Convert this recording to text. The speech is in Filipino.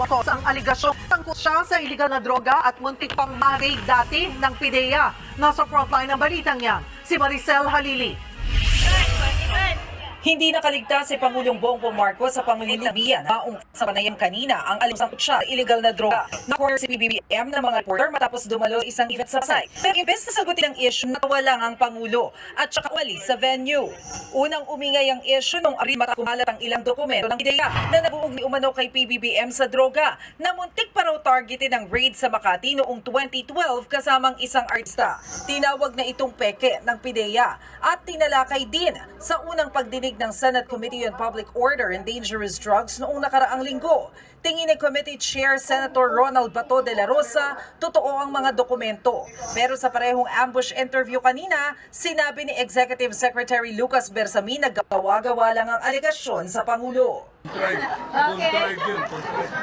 Motos ang aligasyon tangkol siya sa iligal na droga at muntik pang dati ng PIDEA. Nasa frontline ng balitang yan, si Maricel Halili. Hindi nakaligtas si Pangulong Bongbong Marcos sa pamilinabihan maong sa panayam kanina ang alusang siya illegal na droga. Nakuha si PBBM ng mga reporter matapos dumalo sa isang event sa Pasay. Pero imbes na sagutin ang issue, natawa lang ang Pangulo at saka umalis sa venue. Unang umingay ang issue nung arin matakumalat ang ilang dokumento ng ideya na nabuog ni umano kay PBBM sa droga na muntik pa raw targeted ang raid sa Makati noong 2012 kasamang isang artista. Tinawag na itong peke ng PIDEA at tinalakay din sa unang pagdinig ng Senate Committee on Public Order and Dangerous Drugs noong nakaraang linggo. Tingin ni Committee Chair Senator Ronald Bato de la Rosa, totoo ang mga dokumento. Pero sa parehong ambush interview kanina, sinabi ni Executive Secretary Lucas Bersamin na gawa-gawa lang ang alegasyon sa Pangulo. Try again.